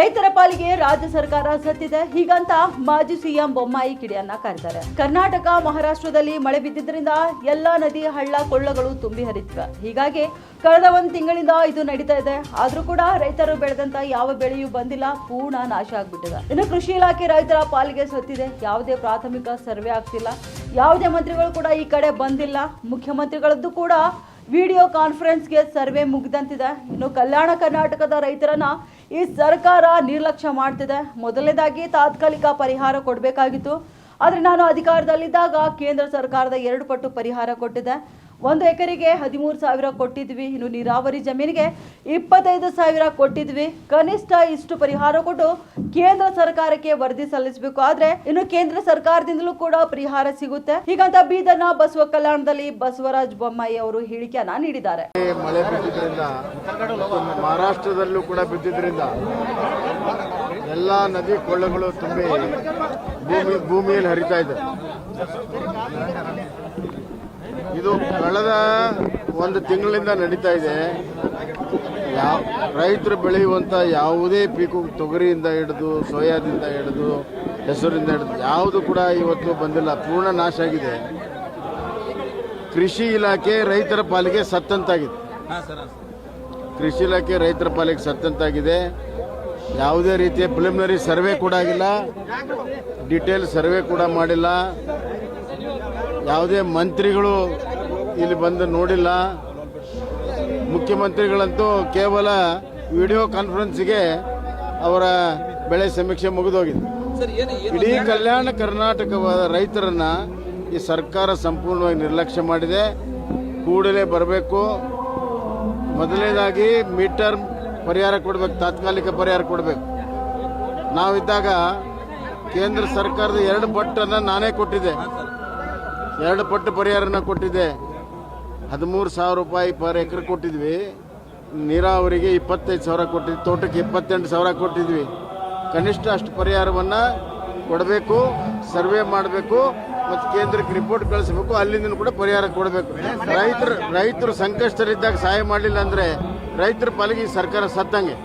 ರೈತರ ಪಾಲಿಗೆ ರಾಜ್ಯ ಸರ್ಕಾರ ಸತ್ತಿದೆ. ಹೀಗಂತ ಮಾಜಿ ಸಿಎಂ ಬೊಮ್ಮಾಯಿ ಕಿಡಿಯನ್ನ ಕಾರಿದ್ದಾರೆ. ಕರ್ನಾಟಕ, ಮಹಾರಾಷ್ಟ್ರದಲ್ಲಿ ಮಳೆ ಬಿದ್ದಿದ್ದರಿಂದ ಎಲ್ಲಾ ನದಿ, ಹಳ್ಳ, ಕೊಳ್ಳಗಳು ತುಂಬಿ ಹರಿದ್ವೆ. ಹೀಗಾಗಿ ಕಳೆದ ಒಂದು ತಿಂಗಳಿಂದ ಇದು ನಡೀತಾ ಇದೆ. ಆದ್ರೂ ಕೂಡ ರೈತರು ಬೆಳೆದಂತ ಯಾವ ಬೆಳೆಯೂ ಬಂದಿಲ್ಲ. ಪೂರ್ಣ ನಾಶ ಆಗ್ಬಿಟ್ಟಿದೆ. ಇನ್ನು ಕೃಷಿ ಇಲಾಖೆ ರೈತರ ಪಾಲಿಗೆ ಸತ್ತಿದೆ. ಯಾವುದೇ ಪ್ರಾಥಮಿಕ ಸರ್ವೆ ಆಗ್ತಿಲ್ಲ. ಯಾವುದೇ ಮಂತ್ರಿಗಳು ಕೂಡ ಈ ಕಡೆ ಬಂದಿಲ್ಲ. ಮುಖ್ಯಮಂತ್ರಿಗಳದ್ದು ಕೂಡ ವಿಡಿಯೋ ಕಾನ್ಫರೆನ್ಸ್ಗೆ ಸರ್ವೆ ಮುಗಿದಂತಿದೆ. ಇನ್ನು ಕಲ್ಯಾಣ ಕರ್ನಾಟಕದ ರೈತರನ್ನ ಈ ಸರ್ಕಾರ ನಿರ್ಲಕ್ಷ್ಯ ಮಾಡ್ತಿದೆ. ಮೊದಲನೇದಾಗಿ ತಾತ್ಕಾಲಿಕ ಪರಿಹಾರ ಕೊಡಬೇಕಾಗಿತ್ತು. ಆದರೆ ನಾನು ಅಧಿಕಾರದಲ್ಲಿದ್ದಾಗ ಕೇಂದ್ರ ಸರ್ಕಾರದ ಎರಡು ಪಟ್ಟು ಪರಿಹಾರ ಕೊಟ್ಟಿದೆ. ಒಂದು ಎಕರೆಗೆ ಹದಿಮೂರು ಸಾವಿರ ಕೊಟ್ಟಿದ್ವಿ. ಇನ್ನು ನೀರಾವರಿ ಜಮೀನಿಗೆ ಇಪ್ಪತ್ತೈದು ಸಾವಿರ ಕೊಟ್ಟಿದ್ವಿ. ಕನಿಷ್ಠ ಇಷ್ಟು ಪರಿಹಾರ ಕೊಟ್ಟು ಕೇಂದ್ರ ಸರ್ಕಾರಕ್ಕೆ ವರದಿ ಸಲ್ಲಿಸಬೇಕು. ಆದ್ರೆ ಇನ್ನು ಕೇಂದ್ರ ಸರ್ಕಾರದಿಂದಲೂ ಕೂಡ ಪರಿಹಾರ ಸಿಗುತ್ತೆ. ಹೀಗಂತ ಬೀದರ್ನ ಬಸವ ಕಲ್ಯಾಣದಲ್ಲಿ ಬಸವರಾಜ ಬೊಮ್ಮಾಯಿ ಅವರು ಹೇಳಿಕೆಯನ್ನ ನೀಡಿದ್ದಾರೆ. ಮಳೆ ಬಿದ್ದಿದ್ದರಿಂದ ಮಹಾರಾಷ್ಟ್ರದಲ್ಲೂ ಕೂಡ ಬಿದ್ದಿದ್ದರಿಂದ ಎಲ್ಲ ನದಿ ಕೊಳ್ಳಗಳು ತುಂಬಿ ಭೂಮಿ ಭೂಮಿಯಲ್ಲಿ ಹರಿತಾ ಇದೆ. ಇದು ಕಳೆದ ಒಂದು ತಿಂಗಳಿಂದ ನಡೀತಾ ಇದೆ. ಯಾವ ರೈತರು ಬೆಳೆಯುವಂಥ ಯಾವುದೇ ಪೀಕು ತೊಗರಿಯಿಂದ ಹಿಡಿದು ಸೋಯಾದಿಂದ ಹಿಡಿದು ಹೆಸರಿಂದ ಹಿಡಿದು ಯಾವುದು ಕೂಡ ಇವತ್ತು ಬಂದಿಲ್ಲ. ಪೂರ್ಣ ನಾಶ ಆಗಿದೆ. ಕೃಷಿ ಇಲಾಖೆ ರೈತರ ಪಾಲಿಗೆ ಸತ್ತಂತಾಗಿದೆ. ಕೃಷಿ ಇಲಾಖೆ ರೈತರ ಪಾಲಿಗೆ ಸತ್ತಂತಾಗಿದೆ. ಯಾವುದೇ ರೀತಿಯ ಪ್ರಿಲಿಮಿನರಿ ಸರ್ವೆ ಕೂಡ ಆಗಿಲ್ಲ. ಡಿಟೇಲ್ ಸರ್ವೆ ಕೂಡ ಮಾಡಿಲ್ಲ. ಯಾವುದೇ ಮಂತ್ರಿಗಳು ಇಲ್ಲಿ ಬಂದು ನೋಡಿಲ್ಲ. ಮುಖ್ಯಮಂತ್ರಿಗಳಂತೂ ಕೇವಲ ವಿಡಿಯೋ ಕಾನ್ಫರೆನ್ಸ್ಗೆ ಅವರ ಬೆಳೆ ಸಮೀಕ್ಷೆ ಮುಗಿದೋಗಿದೆ. ಇಡೀ ಕಲ್ಯಾಣ ಕರ್ನಾಟಕವಾದ ರೈತರನ್ನ ಈ ಸರ್ಕಾರ ಸಂಪೂರ್ಣವಾಗಿ ನಿರ್ಲಕ್ಷ್ಯ ಮಾಡಿದೆ. ಕೂಡಲೇ ಬರಬೇಕು. ಮೊದಲನೇದಾಗಿ ಮೀಟರ್ ಪರಿಹಾರ ಕೊಡಬೇಕು ತಾತ್ಕಾಲಿಕ ಪರಿಹಾರ ಕೊಡಬೇಕು. ನಾವಿದ್ದಾಗ ಕೇಂದ್ರ ಸರ್ಕಾರದ ಎರಡು ಪಟ್ಟನ್ನು ನಾನೇ ಕೊಟ್ಟಿದ್ದೆ. ಎರಡು ಪಟ್ಟು ಪರಿಹಾರನ ಕೊಟ್ಟಿದ್ದೆ. ಹದಿಮೂರು ಸಾವಿರ ರೂಪಾಯಿ ಪರ್ ಎಕರೆ ಕೊಟ್ಟಿದ್ವಿ. ನೀರಾವರಿಗೆ ಇಪ್ಪತ್ತೈದು ಸಾವಿರ ಕೊಟ್ಟಿದ್ವಿ. ತೋಟಕ್ಕೆ ಇಪ್ಪತ್ತೆಂಟು ಸಾವಿರ ಕೊಟ್ಟಿದ್ವಿ. ಕನಿಷ್ಠ ಅಷ್ಟು ಪರಿಹಾರವನ್ನು ಕೊಡಬೇಕು, ಸರ್ವೆ ಮಾಡಬೇಕು ಮತ್ತು ಕೇಂದ್ರಕ್ಕೆ ರಿಪೋರ್ಟ್ ಕಳಿಸ್ಬೇಕು. ಅಲ್ಲಿಂದ ಕೂಡ ಪರಿಹಾರ ಕೊಡಬೇಕು. ರೈತರು ರೈತರು ಸಂಕಷ್ಟದಲ್ಲಿದ್ದಾಗ ಸಹಾಯ ಮಾಡಲಿಲ್ಲ ಅಂದರೆ ರೈತರ ಪಾಲಿಗೆ ಸರ್ಕಾರ ಸತ್ತಂಗೆ.